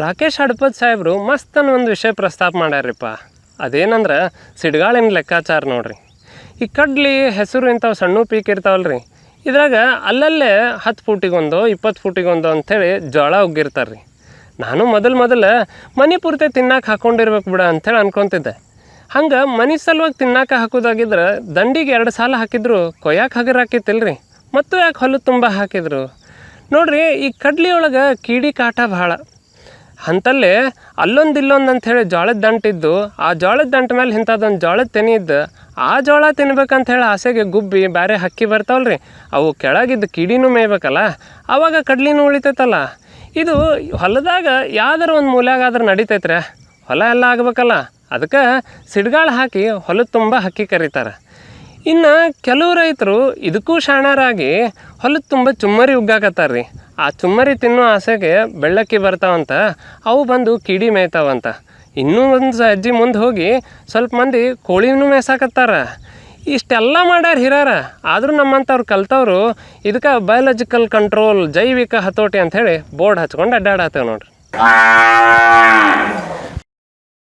ರಾಕೇಶ್ ಹಡಪದ್ ಸಾಹೇಬರು ಮಸ್ತನ ಒಂದು ವಿಷಯ ಪ್ರಸ್ತಾಪ ಮಾಡ್ಯಾರ್ರಿಪ್ಪ. ಅದೇನಂದ್ರೆ ಸಿಡ್ಗಾಳಿನ ಲೆಕ್ಕಾಚಾರ ನೋಡ್ರಿ. ಈ ಕಡ್ಲಿ ಹೆಸರು ಇಂಥವು ಸಣ್ಣ ಪೀಕ್ ಇರ್ತಾವಲ್ರಿ. ಇದ್ರಾಗ ಅಲ್ಲಲ್ಲೇ ಹತ್ತು ಫೂಟಿಗೊಂದು, ಇಪ್ಪತ್ತು ಫೂಟಿಗೊಂದು ಅಂಥೇಳಿ ಜೋಳ ಉಗ್ಗಿರ್ತಾರೆ ರೀ ನಾನು ಮೊದಲು ಮೊದಲು ಮನೆ ಪೂರ್ತಿ ತಿನ್ನಾಕ ಹಾಕ್ಕೊಂಡಿರ್ಬೇಕು ಬಿಡ ಅಂಥೇಳಿ ಅನ್ಕೊತಿದ್ದೆ. ಹಂಗೆ ಮನೆ ಸಲುವಾಗಿ ತಿನ್ನಾಕ ಹಾಕೋದಾಗಿದ್ರೆ ದಂಡಿಗೆ ಎರಡು ಸಾಲ ಹಾಕಿದ್ರು ಕೊಯ್ಯಾಕೆ ಹಗರ್ ರೀ ಮತ್ತು ಯಾಕೆ ಹೊಲದ ತುಂಬ ಹಾಕಿದ್ರು? ನೋಡ್ರಿ ಈ ಕಡ್ಲಿಯೊಳಗೆ ಕೀಡಿ ಕಾಟ ಭಾಳ. ಅಂತಲ್ಲೇ ಅಲ್ಲೊಂದು ಇಲ್ಲೊಂದು ಅಂಥೇಳಿ ಜೋಳದ ದಂಟಿದ್ದು ಆ ಜೋಳದ ದಂಟ ಮೇಲೆ ಇಂಥದ್ದೊಂದು ಜೋಳದ ತೆನಿ ಇದ್ದು, ಆ ಜೋಳ ತಿನ್ಬೇಕಂತ ಹೇಳಿ ಆಸೆಗೆ ಗುಬ್ಬಿ ಬೇರೆ ಹಕ್ಕಿ ಬರ್ತಾವಲ್ಲ ರೀ ಅವು ಕೆಳಗಿದ್ದು ಕಿಡಿನೂ ಮೇಯ್ಬೇಕಲ್ಲ ಆವಾಗ ಕಡ್ಲಿನೂ ಉಳಿತೈತಲ್ಲ. ಇದು ಹೊಲದಾಗ ಯಾವ್ದಾರ ಒಂದು ಮೂಲ್ಯಾಗಾದ್ರೆ ನಡೀತೈತ್ರ, ಹೊಲ ಎಲ್ಲ ಆಗ್ಬೇಕಲ್ಲ. ಅದಕ್ಕೆ ಸಿಡ್ಗಾಳು ಹಾಕಿ ಹೊಲದ ತುಂಬ ಹಕ್ಕಿ ಕರೀತಾರೆ. ಇನ್ನು ಕೆಲವು ರೈತರು ಇದಕ್ಕೂ ಶಾಣರಾಗಿ ಹೊಲದ ತುಂಬ ಚುಮ್ಮರಿ ಉಗ್ಗಾಕತ್ತಾರ ರೀ ಆ ಚುಮ್ಮರಿ ತಿನ್ನೋ ಆಸೆಗೆ ಬೆಳ್ಳಕ್ಕಿ ಬರ್ತಾವಂತ, ಅವು ಬಂದು ಕಿಡಿ ಮೇಯ್ತಾವಂತ. ಇನ್ನೂ ಒಂದು ಅಜ್ಜಿ ಮುಂದೆ ಹೋಗಿ ಸ್ವಲ್ಪ ಮಂದಿ ಕೋಳಿನೂ ಮೇಯ್ಸಾಕತ್ತಾರ. ಇಷ್ಟೆಲ್ಲ ಮಾಡ್ಯಾರ ಹಿರಾರ, ಆದರೂ ನಮ್ಮಂಥವ್ರು ಕಲ್ತವ್ರು ಇದಕ್ಕೆ ಬಯಾಲಜಿಕಲ್ ಕಂಟ್ರೋಲ್ ಜೈವಿಕ ಹತೋಟಿ ಅಂಥೇಳಿ ಬೋರ್ಡ್ ಹಚ್ಕೊಂಡು ಅಡ್ಡಾಡತ್ತೇವೆ ನೋಡ್ರಿ.